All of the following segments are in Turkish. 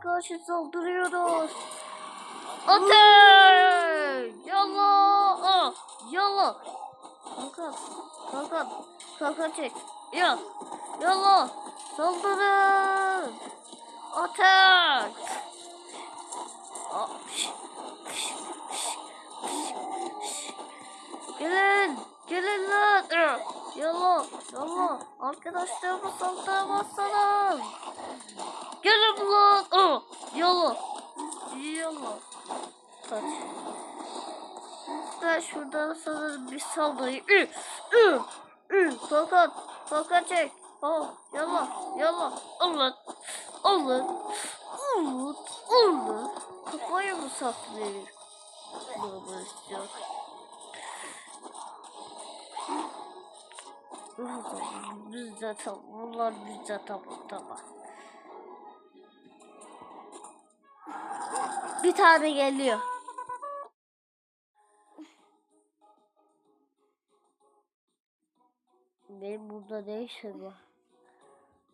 karşı saldırıyoruz. Ateş! Yalla! Ah! Yalla! Kalkan! Kalkan! Kalkan çek! Ya! Yalla! Saldırın! Ateş! Gelin! Gelin lan! Yalla! Yalla! Arkadaşlarımı saldıramazsanız! Gelin lan! Ah! Yalla! Yalla! Kaç. Ben şuradan sana bir saldırayım. Ü! Ü! Ü! Kalkan! Kalkan çek! Oh! Yalla! Yalla! Alın! Alın! Alın! Alın! Kafaya mı saklayayım? Bunu istiyor. Bizde tamam. Bunlar bizde tamam tamam. Bir tane geliyor. Benim burada ne işim var?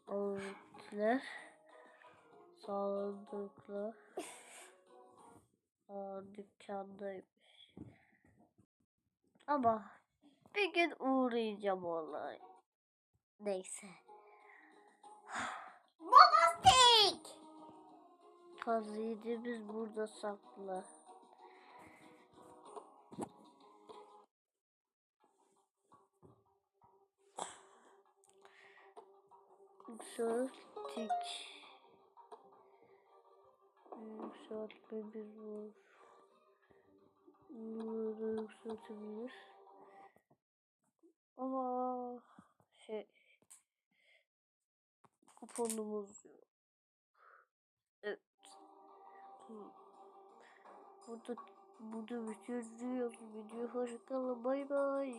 Ağırlıklar. Sağlıklar. Aa, dükkandaymış. Ama bir gün uğrayacağım vallahi. Neyse. Hazinemiz burada saklı. Yükselttik. Yükseltmemiz var. Bunları yükseltebilir. Ama şey kuponumuz yok. Burada burada bitiriyoruz. Video hoşçakalın. Bay bay.